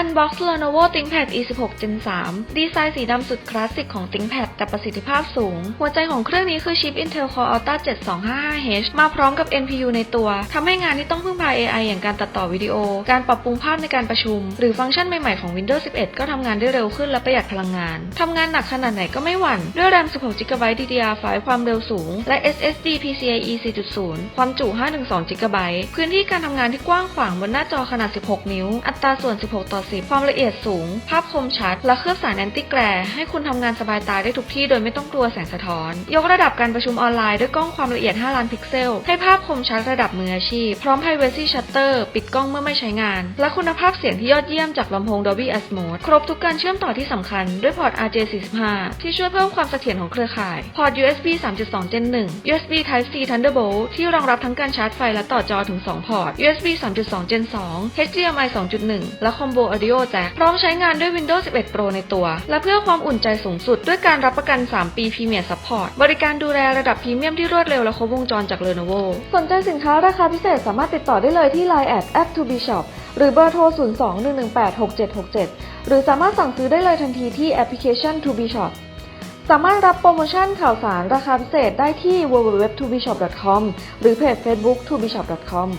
Unbox Lenovo ThinkPad E16 Gen 3 ดีไซน์สีดำสุดคลาสสิกของ ThinkPad แต่ประสิทธิภาพสูง หัวใจของเครื่องนี้คือชิป Intel Core Ultra 7255H มาพร้อมกับ NPU ในตัว ทำให้งานที่ต้องพึ่งพา AI อย่างการตัดต่อวิดีโอ การปรับปรุงภาพในการประชุม หรือฟังก์ชันใหม่ ๆ ของ Windows 11 ก็ทำงานได้เร็วขึ้นและประหยัดพลังงาน ทำงานหนักขนาดไหนก็ไม่หวั่น ด้วย RAM 16 GB DDR5 ความเร็วสูง และ SSD PCIe 4.0 ความจุ 512GB พื้นที่การทำงานที่กว้างขวางบนหน้าจอขนาด 16 นิ้ว อัตราส่วน 16 ต่อ10ความละเอียดสูง ภาพคมชัด และเคลือบสารแอนตี้แกรให้คุณทำงานสบายตาได้ทุกที่โดยไม่ต้องกลัวแสงสะท้อน ยกระดับการประชุมออนไลน์ด้วยกล้องความละเอียด 5 ล้านพิกเซล ให้ภาพคมชัดระดับมืออาชีพ พร้อม Privacy Shutter ปิดกล้องเมื่อไม่ใช้งาน และคุณภาพเสียงที่ยอดเยี่ยมจากลำโพง Dolby Atmos ครบทุกการเชื่อมต่อที่สำคัญด้วยพอร์ต RJ45 ที่ช่วยเพิ่มความเสถียรของเครือข่าย พอร์ต USB 3.2 Gen 1 USB Type C Thunderbolt ที่รองรับทั้งการชาร์จไฟและต่อจอถึง 2 พอร์ต USB 3.2 Gen 2 HDMI 2.1 และ Combo Audio Jack พร้อมใช้งานด้วย Windows 11 Pro ในตัว และเพื่อความอุ่นใจสูงสุด ด้วยการรับประกัน 3 ปี Premier Support บริการดูแลระดับพรีเมียมที่รวดเร็วและครบวงจรจาก Lenovo สนใจสินค้าราคาพิเศษสามารถติดต่อได้เลยที่ Line at at to be shop หรือเบอร์โทร 02-118-6767 หรือสามารถสั่งซื้อได้เลยทันทีที่แอปพลิเคชัน To be shop สามารถรับโปรโมชั่นข่าวสารราคาพิเศษได้ที่ www.tobishop.com หรือเพจ Facebook tobishop.com